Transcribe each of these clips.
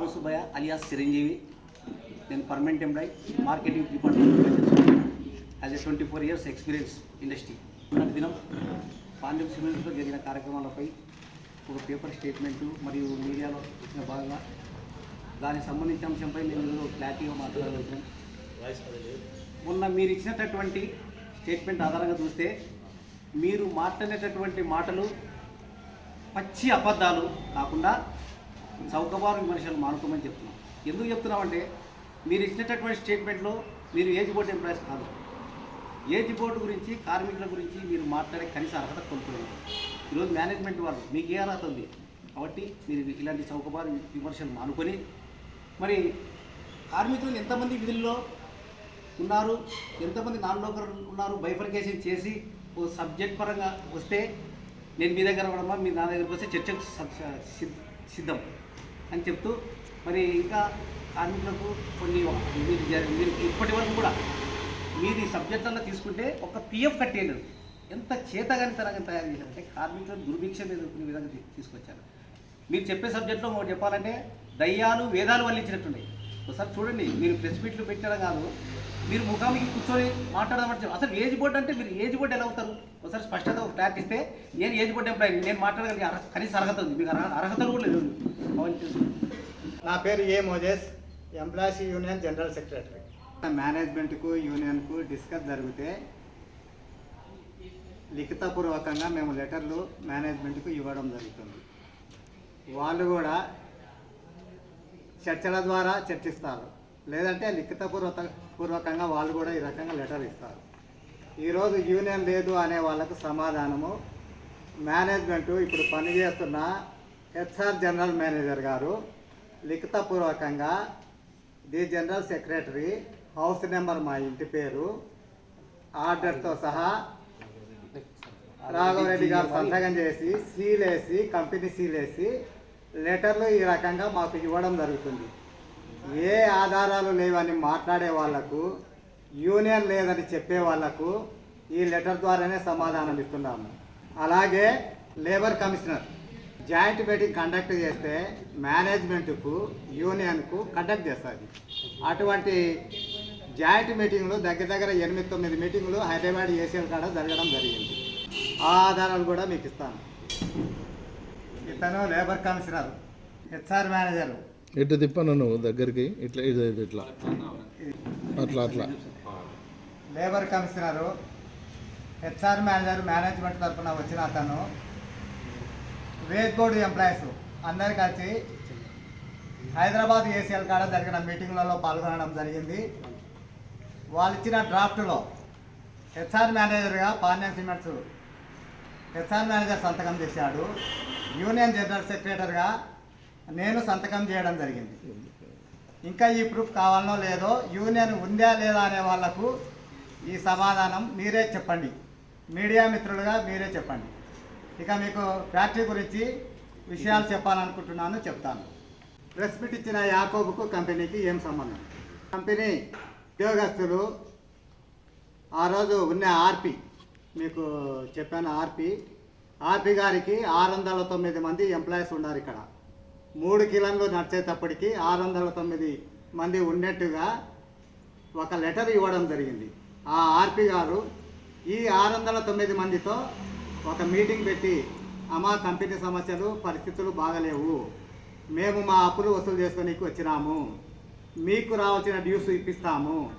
Ramasubbaiah alias Chiranjeevi నేను permanent employee marketing department as a twenty four years experience industry మొన్నటి దినం పాండ్యం సిమెంట్స్లో జరిగిన కార్యక్రమాలపై ఒక పేపర్ స్టేట్మెంటు మరియు మీడియాలో వచ్చిన భాగంగా దానికి సంబంధించిన అంశంపై నేను ఈరోజు క్లారిటీగా మాట్లాడగలుగుతున్నాను మొన్న మీరు ఇచ్చినటువంటి స్టేట్మెంట్ ఆధారంగా చూస్తే మీరు మాట్లాడేటటువంటి మాటలు పచ్చి అబద్ధాలు కాకుండా చౌకబారు విమర్శలు మానుకోమని చెప్తున్నాం. ఎందుకు చెప్తున్నామంటే మీరు ఇచ్చినటువంటి స్టేట్మెంట్లో మీరు ఏజ్ బోర్డు ఎంప్లాయీస్ కాదు. ఏజ్ బోర్డు గురించి కార్మికుల గురించి మీరు మాట్లాడే కనీస అర్హత కోల్పోయారు. ఈరోజు మేనేజ్మెంట్ వాళ్ళు మీకు ఏ అర్హత ఉంది? కాబట్టి మీరు ఇలాంటి చౌకబారు విమర్శలు మానుకొని మరి కార్మికులు ఎంతమంది విధుల్లో ఉన్నారు? ఎంతమంది నాన్ లోకల్ ఉన్నారు? బైఫర్కేషన్ చేసి ఓ సబ్జెక్ట్ పరంగా వస్తే నేను మీ దగ్గర కూడా మీ నా దగ్గరకు వస్తే చర్చకు సిద్- సిద్ధం. అని చెప్తూ మరి ఇంకా కార్మికులకు కొన్ని మీరు మీరు ఇప్పటి వరకు కూడా మీరు ఈ సబ్జెక్టులలో తీసుకుంటే ఒక పిఎఫ్ కట్టేయలేదు ఎంత చేతగాని తరగని తయారు చేశారంటే కార్మికులు దుర్భిక్ష ఎదుర్కొనే విధంగా తీసుకొచ్చారు. మీరు చెప్పే సబ్జెక్ట్లో ఒకటి చెప్పాలంటే దయ్యాలు వేదాలు వల్లించినట్టున్నాయి ఒకసారి చూడండి మీరు ప్రెస్ మీట్లు పెట్టడం కాదు మీరు ముఖాముఖి కూర్చొని మాట్లాడదామంటే అసలు ఏజ్ బోర్డు అంటే మీరు ఏజ్ బోర్డు ఎలా అవుతారు? ఒకసారి స్పష్టత ఒక క్లారిటీ ఇస్తే నేను ఏజ్ బోర్డు ఎంప్లాయీ నేను మాట్లాడగలిగే అర్హ కనీస అర్హత ఉంది. మీకు అర్హ- అర్హతలు కూడా లేదు. నా పేరు A Moses employees union general secretary. మేనేజ్మెంట్కు యూనియన్కు డిస్కస్ జరిగితే లిఖితపూర్వకంగా మేము లెటర్లు మేనేజ్మెంట్కు ఇవ్వడం జరుగుతుంది. వాళ్ళు కూడా చర్చల ద్వారా చర్చిస్తారు. లేదంటే లిఖితపూర్వక పూర్వకంగా వాళ్ళు కూడా ఈ రకంగా లెటర్ ఇస్తారు. ఈరోజు యూనియన్ లేదు అనే వాళ్ళకు సమాధానము. మేనేజ్మెంటు ఇప్పుడు పనిచేస్తున్న హెచ్ఆర్ జనరల్ మేనేజర్ గారు లిఖితపూర్వకంగా the general secretary house number మా ఇంటి పేరు ఆర్డర్తో సహా రాఘవరెడ్డి గారు సంతకం చేసి సీలేసి కంపెనీ సీల్ వేసి లెటర్లు ఈ రకంగా మాకు ఇవ్వడం జరుగుతుంది. ఏ ఆధారాలు లేవని మాట్లాడే వాళ్ళకు యూనియన్ లేదని చెప్పే వాళ్ళకు ఈ లెటర్ ద్వారానే సమాధానం ఇస్తున్నాము. అలాగే labour commissioner joint meeting conduct చేస్తే మేనేజ్మెంట్కు యూనియన్కు కండక్ట్ చేస్తుంది. అటువంటి జాయింట్ మీటింగ్లు దగ్గర దగ్గర ఎనిమిది తొమ్మిది మీటింగ్లు హైదరాబాద్ ఏసీఎల్ కాడ జరగడం జరిగింది. ఆ ఆధారాలు కూడా మీకు ఇస్తాను. ఇతను లేబర్ కమిషనర్ హెచ్ఆర్ మేనేజర్. ఇటు తిప్పను నువ్వు దగ్గరికి? ఇట్లా ఇది ఇది ఇట్లా. అట్లా అట్లా. Labour commissioner HR manager management తరఫున వచ్చిన అతను వేజ్ బోర్డు ఎంప్లాయీస్ అందరు కలిసి హైదరాబాద్ ఏసీఎల్ కాడ జరిగిన మీటింగ్లలో పాల్గొనడం జరిగింది. వాళ్ళు ఇచ్చిన డ్రాఫ్ట్లో హెచ్ఆర్ మేనేజర్గా పాండ్యం సిమెంట్స్ హెచ్ఆర్ మేనేజర్ సంతకం చేశాడు. యూనియన్ జనరల్ సెక్రటరీగా నేను సంతకం చేయడం జరిగింది. ఇంకా ఈ ప్రూఫ్ కావాలనో లేదో యూనియన్ ఉందా లేదా అనే వాళ్ళకు ఈ సమాధానం మీరే చెప్పండి. మీడియా మిత్రులుగా మీరే చెప్పండి. ఇక మీకు ఫ్యాక్టరీ గురించి విషయాలు చెప్పాలనుకుంటున్నాను చెప్తాను. ప్రెస్ మీట్ ఇచ్చిన యాకోబుకు కంపెనీకి ఏం సంబంధం? కంపెనీ ఉద్యోగస్తులు ఆ రోజు ఉన్న ఆర్పి మీకు చెప్పాను ఆర్పి ఆర్పి గారికి ఆరు వందల తొమ్మిది మంది ఎంప్లాయీస్ ఉన్నారు ఇక్కడ. మూడు కిలోలు నడిచేటప్పటికి ఆరు వందల తొమ్మిది మంది ఉన్నట్టుగా ఒక లెటర్ ఇవ్వడం జరిగింది. ఆ ఆర్పి గారు ఈ ఆరు వందల తొమ్మిది మందితో ఒక మీటింగ్ పెట్టి అమ్మా కంపెనీ సమస్యలు పరిస్థితులు బాగలేవు. మేము మా అప్పులు వసూలు చేసుకోనికి వచ్చినాము. మీకు రావాల్సిన డ్యూస్ ఇప్పిస్తాము.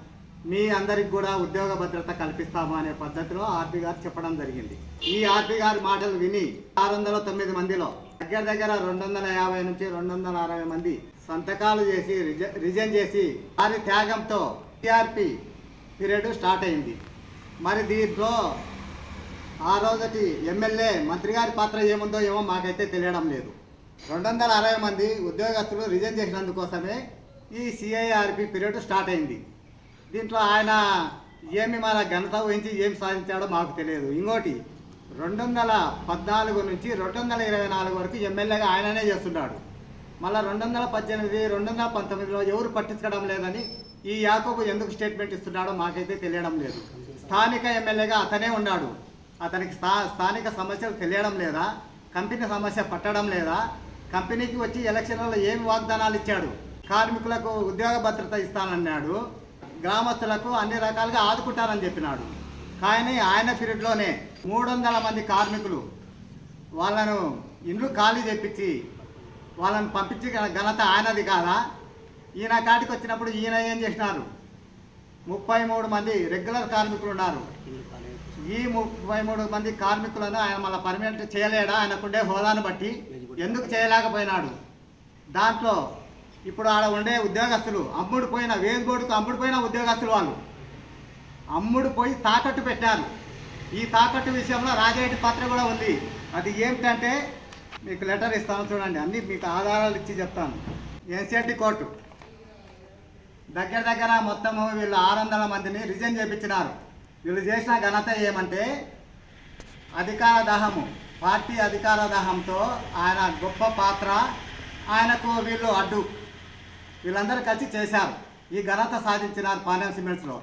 మీ అందరికి కూడా ఉద్యోగ భద్రత కల్పిస్తాము అనే పద్ధతిలో ఆర్పి గారు చెప్పడం జరిగింది. ఈ ఆర్పి గారి మాటలు విని ఆరు వందల తొమ్మిది మందిలో దగ్గర దగ్గర రెండు వందల యాభై నుంచి రెండు వందల అరవై మంది సంతకాలు చేసి రిజ- రిజైన్ చేసి వారి త్యాగంతో టీఆర్పి పీరియడ్ స్టార్ట్ అయింది. మరి దీంట్లో ఆ రోజటి ఎమ్మెల్యే మంత్రి గారి పాత్ర ఏముందో ఏమో మాకైతే తెలియడం లేదు. రెండు వందల అరవై మంది ఉద్యోగస్తులు రిజైన్ చేసినందుకోసమే ఈ సిఐఆర్పి పీరియడ్ స్టార్ట్ అయింది. దీంట్లో ఆయన ఏమి మన ఘనత వహించి ఏమి సాధించాడో మాకు తెలియదు. ఇంకోటి రెండు వందల పద్నాలుగు నుంచి రెండు వందల ఇరవై నాలుగు వరకు ఎమ్మెల్యేగా ఆయననే చేస్తున్నాడు. మళ్ళీ రెండు వందల పద్దెనిమిది రెండు వందల పంతొమ్మిదిలో ఎవరు పట్టించడం లేదని ఈ యాకోకు ఎందుకు స్టేట్మెంట్ ఇస్తున్నాడో మాకైతే తెలియడం లేదు. స్థానిక ఎమ్మెల్యేగా అతనే ఉన్నాడు. అతనికి స్థా స్థానిక సమస్యలు తెలియడం లేదా? కంపెనీ సమస్య పట్టడం లేదా? కంపెనీకి వచ్చి ఎలక్షన్లలో ఏమి వాగ్దానాలు ఇచ్చాడు? కార్మికులకు ఉద్యోగ భద్రత ఇస్తానన్నాడు. గ్రామస్తులకు అన్ని రకాలుగా ఆదుకుంటానని చెప్పినాడు. కానీ ఆయన పీరియడ్లోనే మూడు వందల మంది కార్మికులు వాళ్ళను ఇండ్లు ఖాళీ చేపించి వాళ్ళని పంపించి ఘనత ఆయనది కాదా? ఈయన కాటికి వచ్చినప్పుడు ఈయన ఏం చేసినారు? ముప్పై మూడు మంది రెగ్యులర్ కార్మికులు ఉన్నారు. ఈ ముప్పై మూడు మంది కార్మికులను ఆయన మళ్ళీ పర్మనెంట్ చేయలేడా? ఆయనకుండే హోదాను బట్టి ఎందుకు చేయలేకపోయినాడు? దాంట్లో ఇప్పుడు ఆడ ఉండే ఉద్యోగస్తులు అమ్ముడు పోయిన వేజ్ బోర్డుకు అమ్ముడు పోయిన ఉద్యోగస్తులు వాళ్ళు. అమ్ముడు పోయి తాకట్టు పెట్టారు. ఈ తాకట్టు విషయంలో రాజరెడ్డి పత్ర కూడా ఉంది. అది ఏమిటంటే మీకు లెటర్ ఇస్తాను చూడండి. అన్ని మీకు ఆధారాలు ఇచ్చి చెప్తాను. NCRT court. దగ్గర దగ్గర మొత్తము వీళ్ళు ఆరు వందల మందిని రిజైన్ చేయించినారు వీళ్ళు చేసిన ఘనత ఏమంటే అధికార దాహము. పార్టీ అధికార దాహంతో ఆయన గొప్ప పాత్ర. ఆయనకు వీళ్ళు అడ్డు. వీళ్ళందరూ కలిసి చేశారు. ఈ ఘనత సాధించినారు పానెం సిమెంట్స్లో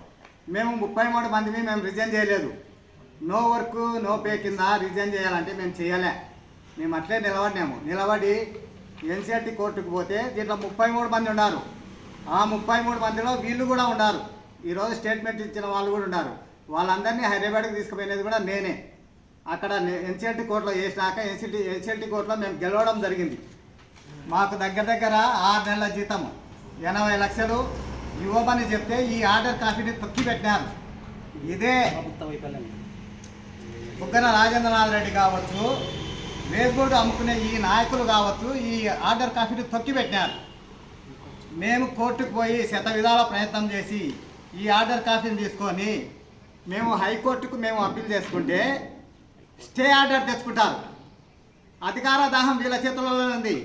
మేము ముప్పై మూడు మందిని మేము రిజైన్ చేయలేదు. నో వర్క్ నో పే కింద రిజైన్ చేయాలంటే మేము చేయలే. మేము అట్లే నిలబడినాము. నిలబడి ఎన్సిఆర్టీ కోర్టుకు పోతే దీంట్లో ముప్పై మూడు మంది ఉన్నారు. ఆ ముప్పై మూడు మందిలో వీళ్ళు కూడా ఉన్నారు ఈరోజు స్టేట్మెంట్ ఇచ్చిన వాళ్ళు కూడా ఉన్నారు వాళ్ళందరినీ హైదరాబాద్కి తీసుకుపోయినది కూడా నేనే. అక్కడ ఎన్సిఎల్టీ కోర్టులో చేసినాక ఎన్సిటీ ఎన్సిఎల్టీ కోర్టులో మేము గెలవడం జరిగింది. మాకు దగ్గర దగ్గర ఆరు నెలల జీతం. ఎనభై లక్షలు ఇవ్వమని చెప్తే ఈ ఆర్డర్ కాపీని తొక్కి పెట్టినారు. ఇదే బుగ్గన రాజేంద్రనాథ్ రెడ్డి కావచ్చు వేస్బోర్డు అమ్ముకునే ఈ నాయకులు కావచ్చు ఈ ఆర్డర్ కాపీని తొక్కి పెట్టినారు. మేము కోర్టుకు పోయి శత విధాల ప్రయత్నం చేసి ఈ ఆర్డర్ కాపీని తీసుకొని మేము హైకోర్టుకు మేము అప్పీల్ చేసుకుంటే స్టే ఆర్డర్ తెచ్చుకుంటారు. అధికార దాహం వీళ్ళ చేతులలో ఉంది.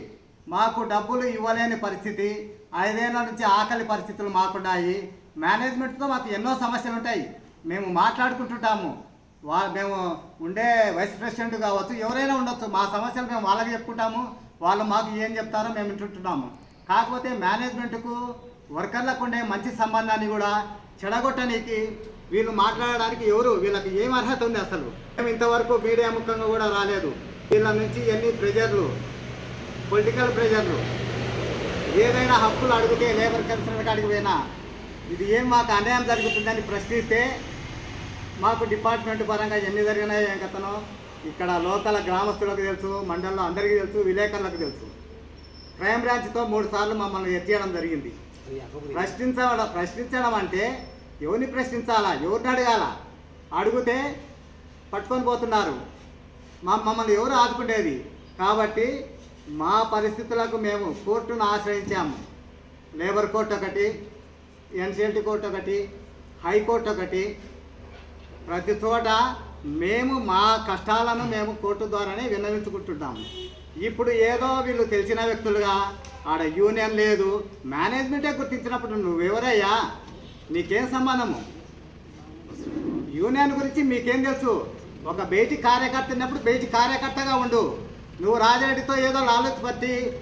మాకు డబ్బులు ఇవ్వలేని పరిస్థితి ఐదేళ్ళ నుంచి ఆకలి పరిస్థితులు మాకున్నాయి. మేనేజ్మెంట్తో మాకు ఎన్నో సమస్యలు ఉంటాయి. మేము మాట్లాడుకుంటుంటాము. వా మేము ఉండే వైస్ ప్రెసిడెంట్ కావచ్చు ఎవరైనా ఉండొచ్చు. మా సమస్యలు మేము వాళ్ళకి చెప్పుకుంటాము. వాళ్ళు మాకు ఏం చెప్తారో మేము వింటుంటున్నాము. కాకపోతే మేనేజ్మెంట్కు వర్కర్లకు ఉండే మంచి సంబంధాన్ని కూడా చెడగొట్టడానికి వీళ్ళు మాట్లాడడానికి ఎవరు? వీళ్ళకి ఏం అర్హత ఉంది అసలు? మేము ఇంతవరకు మీడియా ముఖంగా కూడా రాలేదు. వీళ్ళ నుంచి ఎన్ని ప్రెజర్లు? పొలిటికల్ ప్రెజర్లు? ఏదైనా హక్కులు అడిగితే లేబర్ కమిషనర్ కాడికి పోయినా? ఇది ఏం మాకు అన్యాయం జరుగుతుందని ప్రశ్నిస్తే మాకు డిపార్ట్మెంట్ పరంగా ఎన్ని జరిగినాయో ఏం కథనో ఇక్కడ లోకల్ గ్రామస్తులకు తెలుసు మండలంలో అందరికీ తెలుసు విలేకరులకు తెలుసు. క్రైమ్ బ్రాంచ్తో మూడు సార్లు మమ్మల్ని ఎత్తేయడం జరిగింది. ప్రశ్నించడం ప్రశ్నించడం అంటే ఎవరిని ప్రశ్నించాలా? ఎవరిని అడగాల? అడిగితే పట్టుకొని పోతున్నారు. మా మమ్మల్ని ఎవరు ఆదుకుండేది? కాబట్టి మా పరిస్థితులకు మేము కోర్టును ఆశ్రయించాము. లేబర్ కోర్టు ఒకటి ఎన్సిఎల్టీ కోర్టు ఒకటి హైకోర్టు ఒకటి. ప్రతి చోట మేము మా కష్టాలను మేము కోర్టు ద్వారానే విన్నవించుకుంటున్నాము. ఇప్పుడు ఏదో వీళ్ళు తెలిసిన వ్యక్తులుగా ఆడ యూనియన్ లేదు మేనేజ్మెంటే గుర్తించినప్పుడు నువ్వెవరయ్యా? నీకేం సంబంధము? యూనియన్ గురించి మీకేం తెలుసు? ఒక బయటి కార్యకర్త ఉన్నప్పుడు బయటి కార్యకర్తగా ఉండు. నువ్వు రాజారెడ్డితో ఏదో లాలూచి పట్టి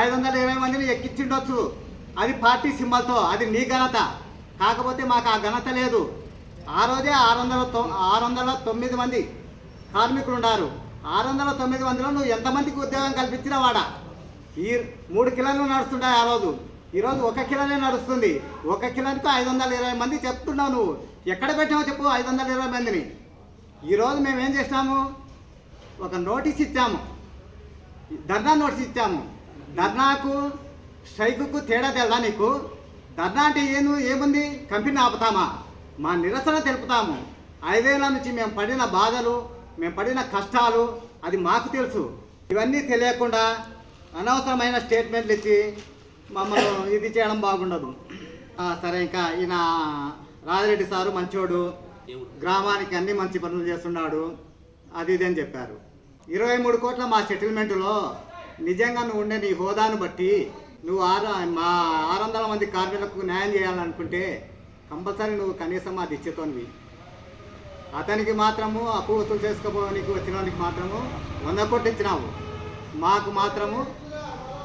ఐదు వందల ఇరవై మందిని ఎక్కించిండొచ్చు. అది పార్టీ సింబల్తో అది నీ ఘనత. కాకపోతే మాకు ఆ ఘనత లేదు. ఆ రోజే ఆరు వందల తొ ఆరు వందల తొమ్మిది మంది కార్మికులు ఉన్నారు ఆరు వందల తొమ్మిది వందలు నువ్వు ఎంతమందికి ఉద్యోగం కల్పించిన వాడా ఈ మూడు కిలోలు నడుస్తుంటాయి ఆ రోజు? ఈరోజు ఒక కిలోనే నడుస్తుంది. ఒక కిలోనికి ఐదు వందల ఇరవై మంది చెప్తున్నావు నువ్వు. ఎక్కడ పెట్టావో చెప్పు ఐదు వందల ఇరవై మందిని. ఈరోజు మేము ఏం చేసినాము? ఒక నోటీస్ ఇచ్చాము. ధర్నా నోటీస్ ఇచ్చాము. ధర్నాకు స్ట్రైకుకు తేడా తెల్దా నీకు? ధర్నా అంటే ఏను ఏముంది? కంపెనీ ఆపుతామా? మా నిరసన తెలుపుతాము. ఐదేళ్ళ నుంచి మేము పడిన బాధలు మేము పడిన కష్టాలు అది మాకు తెలుసు. ఇవన్నీ తెలియకుండా అనవసరమైన స్టేట్మెంట్లు ఇచ్చి మమ్మల్ని ఇది చేయడం బాగుండదు. సరే ఇంకా ఈయన రాజిరెడ్డి సారు మంచోడు. గ్రామానికి అన్ని మంచి పనులు చేస్తున్నాడు. అది ఇది అని చెప్పారు. ఇరవై మూడు కోట్ల మా సెటిల్మెంట్లో నిజంగా నువ్వు ఉండే నీ హోదాను బట్టి నువ్వు ఆరు మా ఆరు వందల మంది కార్మికులకు న్యాయం చేయాలనుకుంటే కంపల్సరీ నువ్వు కనీసం అది ఇచ్చేతోనివి అతనికి మాత్రము అప్పు వసూలు చేసుకోవడానికి వచ్చిన వానికి మాత్రము వంద కోట్లు ఇచ్చినావు. మాకు మాత్రము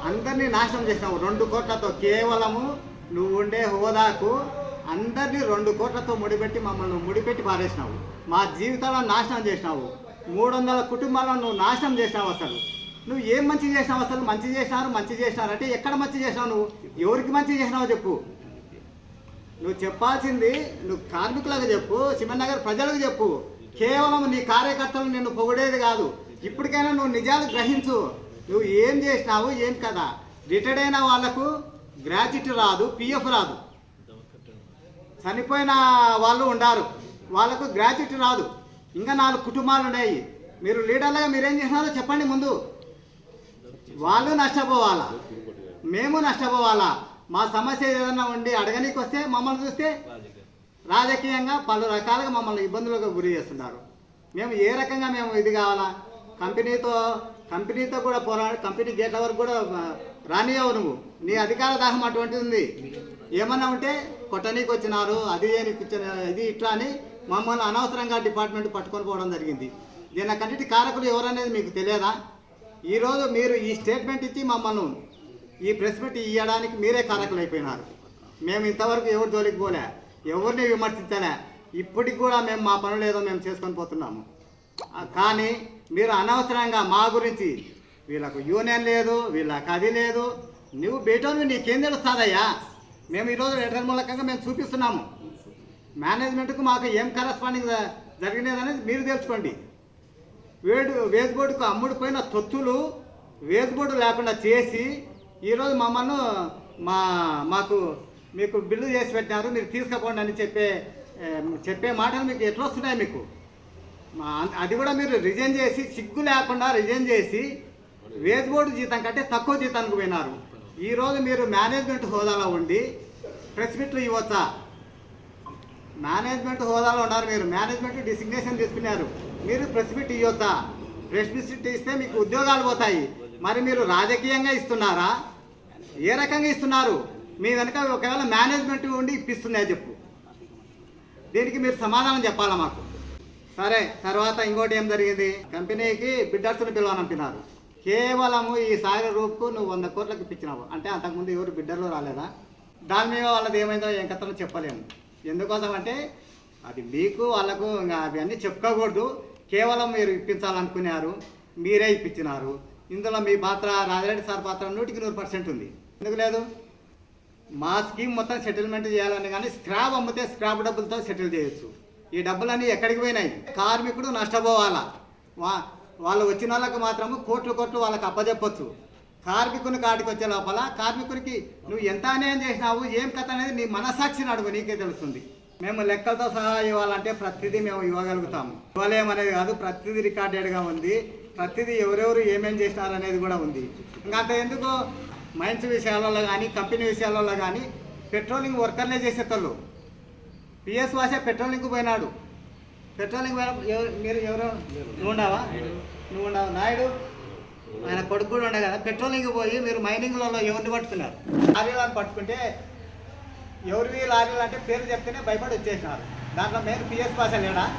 అందరినీ నాశనం చేసినావు. రెండు కోట్లతో కేవలము నువ్వు ఉండే హోదాకు అందరినీ రెండు కోట్లతో ముడిపెట్టి మమ్మల్ని ముడిపెట్టి పారేసినావు. మా జీవితాలను నాశనం చేసినావు. మూడు వందల కుటుంబాలను నువ్వు నాశనం చేసినావు అసలు. నువ్వు ఏం మంచి చేసినావు అసలు? మంచి చేసినారు మంచి చేసినారు అంటే ఎక్కడ మంచి చేసినావు నువ్వు? ఎవరికి మంచి చేసినావు చెప్పు. నువ్వు చెప్పాల్సింది నువ్వు కార్మికులకు చెప్పు సిమెంట్ నగర్ ప్రజలకు చెప్పు. కేవలం నీ కార్యకర్తలు నిన్ను పొగిడేది కాదు. ఇప్పటికైనా నువ్వు నిజాలు గ్రహించు. నువ్వు ఏం చేసినావు ఏం కదా. రిటైర్డ్ అయిన వాళ్ళకు గ్రాడ్యుటీ రాదు పిఎఫ్ రాదు. చనిపోయిన వాళ్ళు ఉండారు. వాళ్ళకు గ్రాడ్యుటీ రాదు. ఇంకా నాలుగు కుటుంబాలు ఉన్నాయి. మీరు లీడర్లుగా మీరేం చేసినారో చెప్పండి ముందు. వాళ్ళు నష్టపోవాలా? మేము నష్టపోవాలా? మా సమస్య ఏదైనా ఉండి అడగనీకి వస్తే మమ్మల్ని చూస్తే రాజకీయంగా పలు రకాలుగా మమ్మల్ని ఇబ్బందులకు గురి చేస్తున్నారు. మేము ఏ రకంగా మేము ఇది కావాలా? కంపెనీతో కంపెనీతో కూడా పోరా కంపెనీ గేట్ల వరకు కూడా ఆ, రానియవు నువ్వు. నీ అధికార దాహం అటువంటిది ఉంది. ఏమన్నా ఉంటే కొట్టనీకి వచ్చినారు అది చేయనీకి ఇది ఇట్లా అని మమ్మల్ని అనవసరంగా డిపార్ట్మెంట్ పట్టుకొని పోవడం జరిగింది. దీనికన్నిటి కారకులు ఎవరనేది మీకు తెలియదా? ఈరోజు మీరు ఈ స్టేట్మెంట్ ఇచ్చి మమ్మల్ని ఈ ప్రెస్ మీట్ ఇవ్వడానికి మీరే కారకులు అయిపోయినారు మేము ఇంతవరకు ఎవరు జోలికి పోలే ఎవరిని విమర్శించలే ఇప్పటికి కూడా మేము మా పనులు ఏదో మేము చేసుకొని పోతున్నాము. కానీ మీరు అనవసరంగా మా గురించి వీళ్ళకు యూనియన్ లేదు వీళ్ళకి అది లేదు నువ్వు బేటోని నీకేం తెలుస్తుందయ్యా? మేము ఈరోజు లెటర్ మూలకంగా మేము చూపిస్తున్నాము. మేనేజ్మెంట్కు మాకు ఏం కరస్పాండింగ్ జరిగినదనేది మీరు తెలుసుకోండి. వేడు వేజ్ బోర్డుకు అమ్ముడుపోయిన తొత్తులు వేజ్ బోర్డు లేకుండా చేసి ఈరోజు మమ్మల్ని మా మాకు మీకు బిల్లు చేసి పెట్టినారు మీరు తీసుకుపోండి అని చెప్పే చెప్పే మాటలు మీకు ఎట్లా వస్తున్నాయి మీకు? మా అది కూడా మీరు రిజైన్ చేసి సిగ్గు లేకుండా రిజైన్ చేసి వేజ్ బోర్డు జీతం కంటే తక్కువ జీతానికి పోయినారు. ఈరోజు మీరు మేనేజ్మెంట్ హోదాలో ఉండి ప్రెస్ మీట్లు ఇవ్వచ్చా? మేనేజ్మెంట్ హోదాలో ఉన్నారు మీరు మేనేజ్మెంట్ డిసిగ్నేషన్ తీసుకున్నారు. మీరు ప్రెస్ మీట్ ఇవ్వచ్చా? ప్రెస్ మీట్ ఇస్తే మీకు ఉద్యోగాలు పోతాయి. మరి మీరు రాజకీయంగా ఇస్తున్నారా? ఏ రకంగా ఇస్తున్నారు? మీ వెనక ఒకవేళ మేనేజ్మెంట్ ఉండి ఇప్పిస్తున్నాయి చెప్పు. దీనికి మీరు సమాధానం చెప్పాలా మాకు? సరే తర్వాత ఇంకోటి ఏం జరిగింది? కంపెనీకి బిడ్డర్స్ని పిలవనంటున్నారు కేవలము ఈ సాగర్ రూప్కు నువ్వు వంద కోట్లకు ఇప్పించినావు. అంటే అంతకుముందు ఎవరు బిడ్డర్లు రాలేదా? దాని మీద వాళ్ళది ఏమైందో ఏం కథలో చెప్పలేము. ఎందుకోసం అంటే అది మీకు వాళ్ళకు అవి అన్నీ చెప్పుకోకూడదు. కేవలం మీరు ఇప్పించాలనుకున్నారు మీరే ఇప్పించినారు. ఇందులో మీ పాత్ర రాజారెడ్డి సార్ పాత్ర నూటికి నూరు పర్సెంట్ ఉంది. ఎందుకు లేదు? మా స్కీమ్ మొత్తం సెటిల్మెంట్ చేయాలని కానీ స్క్రాప్ అమ్మితే స్క్రాప్ డబ్బులతో సెటిల్ చేయొచ్చు. ఈ డబ్బులన్నీ ఎక్కడికి పోయినాయి? కార్మికుడు నష్టపోవాలా? వా వాళ్ళు వచ్చిన వాళ్ళకి మాత్రము కోట్లు కోట్లు వాళ్ళకి అప్పజెప్పొచ్చు. కార్మికుని కాడికి వచ్చే లోపల కార్మికునికి నువ్వు ఎంత అన్యాయం చేసినావు ఏం కథ అనేది నీ మనసాక్షిని అడుగు నీకే తెలుస్తుంది. మేము లెక్కలతో సహా ఇవ్వాలంటే ప్రతిదీ మేము ఇవ్వగలుగుతాము ఇవ్వలేమనేది కాదు ప్రతిదీ రికార్డెడ్గా ఉంది. ప్రతిదీ ఎవరెవరు ఏమేం చేసినారు అనేది కూడా ఉంది. ఇంకా అంత ఎందుకు మైన్స్ విషయాలలో కానీ కంపెనీ విషయాలలో కానీ పెట్రోలింగ్ వర్కర్లే చేసేటోళ్ళు. పిఎస్ వాసే పెట్రోలింగ్కి పోయినాడు. పెట్రోలింగ్ ఎవరు- మీరు ఎవరు? నువ్వు ఉండవా? నువ్వు ఉండవు? నాయుడు? ఆయన కొడుకు కూడా ఉండే కదా. పెట్రోలింగ్ పోయి మీరు మైనింగ్లలో ఎవరిని పట్టుకున్నారు? లారీలను పట్టుకుంటే ఎవరివి లారీలు అంటే పేరు చెప్తేనే భయపడి వచ్చేసినారు. దాంట్లో మేము పిఎస్ భాష లేడా?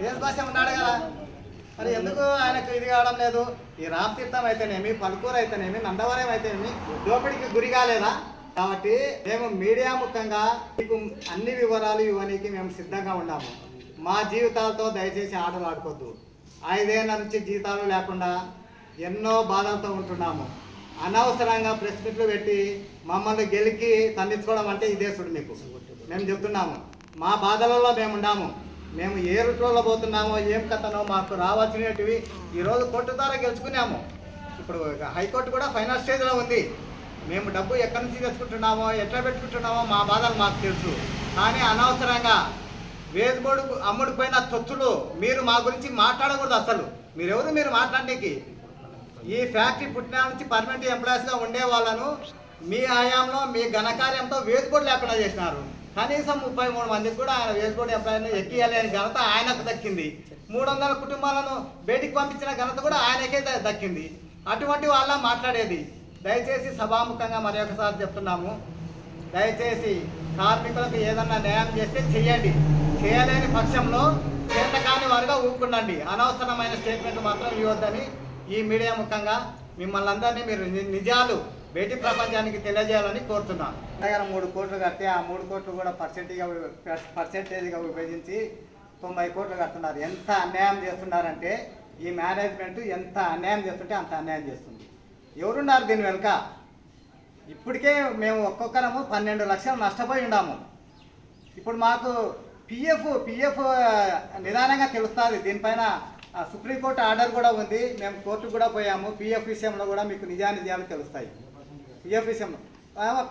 పిఎస్ భాష ఉన్నాడు కదా. మరి ఎందుకు ఆయనకు ఇది కావడం లేదు? ఈ రామతీర్థం అయితేనేమి పలుకూరు అయితేనేమి నందవరం అయితేనేమి దోపిడికి గురి కాలేదా? కాబట్టి మేము మీడియా ముఖంగా మీకు అన్ని వివరాలు ఇవ్వడానికి మేము సిద్ధంగా ఉన్నాము. మా జీవితాలతో దయచేసి ఆటలు ఆడుకోవద్దు. ఐదేళ్ళ నుంచి జీతాలు లేకుండా ఎన్నో బాధలతో ఉంటున్నాము. అనవసరంగా ప్రెస్ మీట్లు పెట్టి మమ్మల్ని గెలికి తండించుకోవడం అంటే ఇదే చూడు మీకు. మేము చెప్తున్నాము మా బాధలలో మేము ఉన్నాము మేము ఏ రూట్లో పోతున్నామో ఏం కథనో మాకు రావాల్సినటివి ఈరోజు కోర్టు ద్వారా గెలుచుకున్నాము. ఇప్పుడు హైకోర్టు కూడా ఫైనల్ స్టేజ్లో ఉంది. మేము డబ్బు ఎక్కడి నుంచి తెచ్చుకుంటున్నామో ఎట్లా పెట్టుకుంటున్నామో మా బాధలు మాకు తెలుసు. కానీ అనవసరంగా వేజ్ బోర్డు అమ్ముడిపోయిన తొత్తులు మీరు మా గురించి మాట్లాడకూడదు అసలు. మీరెవరు? మీరు మాట్లాడడానికి ఈ ఫ్యాక్టరీ పుట్టిన నుంచి పర్మనెంట్ ఎంప్లాయీస్గా ఉండే వాళ్ళను మీ హయాంలో మీ ఘనకార్యంతో వేజ్ బోర్డు లేకుండా చేసినారు. కనీసం ముప్పై మూడు మందికి కూడా ఆయన వేజ్ బోర్డు ఎంప్లాయీని ఎక్కియాలని ఘనత ఆయనకు దక్కింది. మూడు వందల కుటుంబాలను బయటికి పంపించిన ఘనత కూడా ఆయనకే దక్కింది. అటువంటి వాళ్ళ మాట్లాడేది. దయచేసి సభాముఖంగా మరి ఒకసారి చెప్తున్నాము. దయచేసి కార్మికులకు ఏదన్నా న్యాయం చేస్తే చేయండి చేయలేని పక్షంలో చేతకాని వారుగా ఊరుకుండండి. అనవసరమైన స్టేట్మెంట్ మాత్రం ఇవ్వద్దని ఈ మీడియా ముఖంగా మిమ్మల్ని అందరినీ మీరు నిజాలు బయటి ప్రపంచానికి తెలియజేయాలని కోరుతున్నాను దగ్గర మూడు కోట్లు కడితే ఆ మూడు కోట్లు కూడా పర్సెంటేజ్గా పర్సెంటేజ్గా విభజించి తొంభై కోట్లు కడుతున్నారు. ఎంత అన్యాయం చేస్తున్నారంటే ఈ మేనేజ్మెంట్ ఎంత అన్యాయం చేస్తుంటే అంత అన్యాయం చేస్తుంది. ఎవరున్నారు దీని వెనుక? ఇప్పటికే మేము ఒక్కొక్కరము పన్నెండు లక్షలు నష్టపోయి ఉన్నాము. ఇప్పుడు మాకు పిఎఫ్ పిఎఫ్ నిదానంగా తెలుస్తుంది. దీనిపైన సుప్రీంకోర్టు ఆర్డర్ కూడా ఉంది. మేము కోర్టుకు కూడా పోయాము. పిఎఫ్ విషయంలో కూడా మీకు నిజానిజాలు తెలుస్తాయి. పిఎఫ్ విషయంలో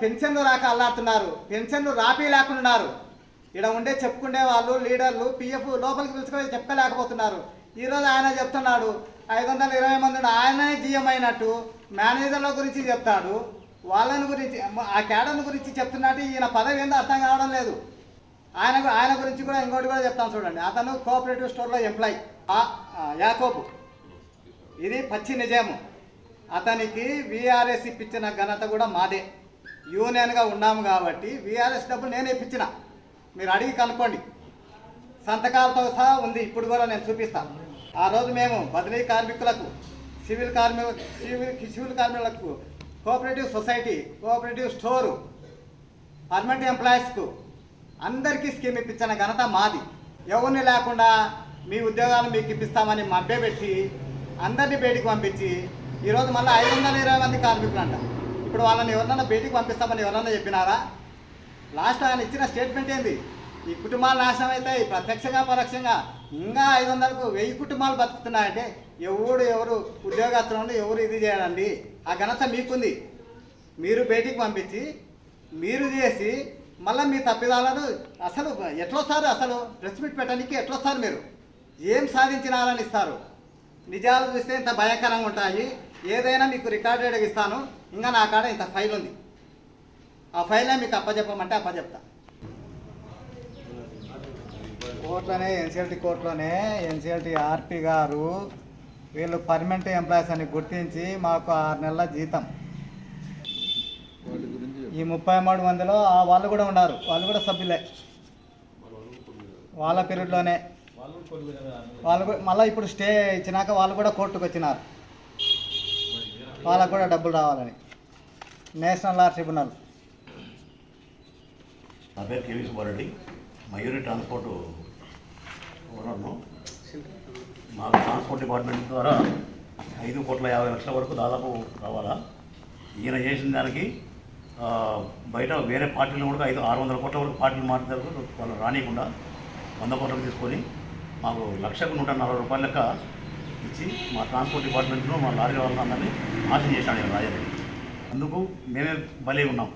పెన్షన్లు రాక అల్లాడుతున్నారు. పెన్షన్లు రాపీ లేకున్నారు ఇక్కడ ఉండే చెప్పుకునే వాళ్ళు లీడర్లు పిఎఫ్ లోపలికి పిలుచుకొని చెప్పలేకపోతున్నారు. ఈరోజు ఆయన చెప్తున్నాడు ఐదు వందల ఇరవై మంది ఆయననే జీఎం అయినట్టు మేనేజర్ల గురించి చెప్తాడు. వాళ్ళని గురించి ఆ కేడర్ని గురించి చెప్తున్నట్టు ఈయన పదవి ఏందో అర్థం కావడం లేదు. ఆయన ఆయన గురించి కూడా ఇంకోటి కూడా చెప్తాను చూడండి. అతను కోఆపరేటివ్ స్టోర్లో ఎంప్లాయ్ యాకోబు. ఇది పచ్చి నిజము. అతనికి వీఆర్ఎస్ ఇప్పించిన ఘనత కూడా మాదే. యూనియన్గా ఉన్నాము కాబట్టి విఆర్ఎస్ డబ్బులు నేనే ఇప్పించిన. మీరు అడిగి కనుక్కోండి. సంతకాలతో సహా ఉంది. ఇప్పుడు కూడా నేను చూపిస్తాను ఆ రోజు మేము బదిలీ కార్మికులకు సివిల్ కార్మికులకు సివిల్ సివిల్ కార్మికులకు cooperative society cooperative store permanent ఎంప్లాయీస్కు అందరికీ స్కీమ్ ఇప్పించిన ఘనత మాది. ఎవరిని లేకుండా మీ ఉద్యోగాలు మీకు ఇప్పిస్తామని మభ్యపెట్టి అందరినీ బయటికి పంపించి ఈరోజు మళ్ళీ ఐదు వందల ఇరవై మంది కార్మికులు అంట ఇప్పుడు వాళ్ళని ఎవరన్నా బయటికి పంపిస్తామని ఎవరన్నా చెప్పినారా? లాస్ట్ ఆయన ఇచ్చిన స్టేట్మెంట్ ఏంది? ఈ కుటుంబాలు నాశనం అవుతాయి ప్రత్యక్షంగా పరోక్షంగా. ఇంకా ఐదు వందలకు వెయ్యి కుటుంబాలు బతుకుతున్నాయంటే ఎవడు ఎవరు ఉద్యోగస్తులు ఎవరు ఇది చేయడండి ఆ ఘనత మీకుంది. మీరు బయటికి పంపించి మీరు చేసి మళ్ళీ మీ తప్పిదాలను అసలు ఎట్లొస్తారు? అసలు ప్రెస్ మీట్ పెట్టడానికి ఎట్లొస్తారు మీరు? ఏం సాధించినారని ఇస్తారు? నిజాలు చూస్తే ఇంత భయంకరంగా ఉంటాయి. ఏదైనా మీకు రికార్డెడ్ ఇస్తాను. ఇంకా నా కాడ ఇంత ఫైల్ ఉంది. ఆ ఫైలే మీకు అప్పచెప్పమంటే అప్పచెప్తా కోర్టులోనే ఎన్సిఎల్టీ కోర్టులోనే ఎన్సిఎల్టీ ఆర్పి గారు వీళ్ళు పర్మనెంట్ ఎంప్లాయీస్ అని గుర్తించి మాకు ఆరు నెలల జీతం. ఈ ముప్పై మూడు మందిలో ఆ వాళ్ళు కూడా ఉన్నారు. వాళ్ళు కూడా సభ్యులే. వాళ్ళ పీరియడ్లోనే వాళ్ళు కూడా- మళ్ళీ ఇప్పుడు స్టే ఇచ్చినాక వాళ్ళు కూడా కోర్టుకు వచ్చినారు. వాళ్ళకు కూడా డబ్బులు రావాలని. National law tribunal. నా పేరు K V Subbareddy Mayuri transport ఓనర్ను. మాకు ట్రాన్స్పోర్ట్ డిపార్ట్మెంట్ ద్వారా ఐదు కోట్ల యాభై లక్షల వరకు దాదాపు రావాలా? ఈయన చేసిన దానికి ఆ, బయట వేరే పార్టీలు కూడా ఐదు ఆరు వందల కోట్ల వరకు పార్టీలు మాట్లాడారు వాళ్ళు రానియకుండా వంద కోట్లకు తీసుకొని మాకు లక్షకు నూట నలభై రూపాయల లెక్క ఇచ్చి మా ట్రాన్స్పోర్ట్ డిపార్ట్మెంట్లో మా లారీ వాళ్ళందరినీ నాశనం చేశాడు రాజారెడ్డి అందుకు మేమే బలి ఉన్నాం.